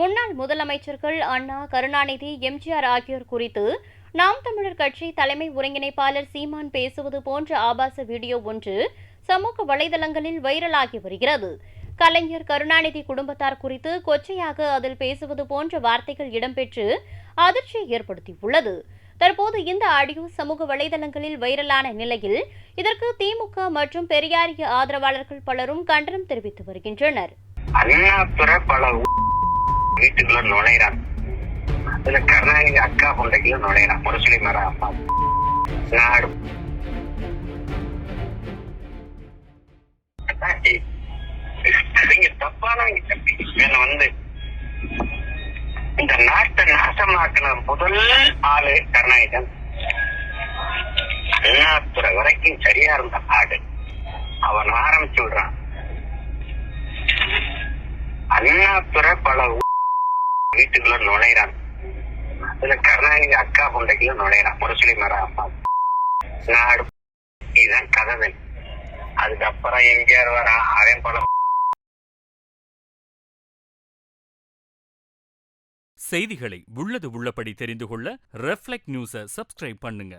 முன்னாள் முதலமைச்சர்கள் அண்ணா கருணாநிதி எம்ஜிஆர் ஆகியோர் குறித்து நாம் தமிழர் கட்சி தலைமை ஒருங்கிணைப்பாளர் சீமான் பேசுவது போன்ற ஆபாச வீடியோ ஒன்று சமூக வலைதளங்களில் வைரலாகி வருகிறது. கலைஞர் கருணாநிதி குடும்பத்தார் குறித்து கொச்சையாக அதில் பேசுவது போன்ற வார்த்தைகள் இடம்பெற்று அதிர்ச்சியை ஏற்படுத்தியுள்ளது. தற்போது இந்த ஆடியோ சமூக வலைதளங்களில் வைரலான நிலையில் இதற்கு திமுக மற்றும் பெரியாரிய ஆதரவாளர்கள் பலரும் கண்டனம் தெரிவித்து வருகின்றனர். வீட்டுக்குள்ள நுழையிறான் அதுல கருணாநிதி அக்கா பொண்டைக்குள்ள நுழைறான் முரசொலி மர அப்பா. நாடு. தப்பானவங்க தம்பி இவன் வந்து இந்த நாட்டை நாசமாக்கின முதல் ஆளு கருணாநிதன் அண்ணாதுரை வரைக்கும் சரியா இருந்த ஆடு. அவன் ஆரம்பிச்சு விடுறான். அண்ணாதுரை பல ஊ- வீட்டுக்குள்ள நுழையிறான் அதுல கருணாநிதி அக்கா பொண்டைக்குள்ள நுழையிறான் முரசொலி மர அம்மா. நாடு. இதுதான் கதை அதுக்கப்புறம் எங்கேயார் வரான் அவன் போல. செய்திகளை உள்ளது உள்ளபடி தெரிந்து கொள்ள ரெஃப்ளெக்ட் நியூஸை சப்ஸ்கிரைப் பண்ணுங்க.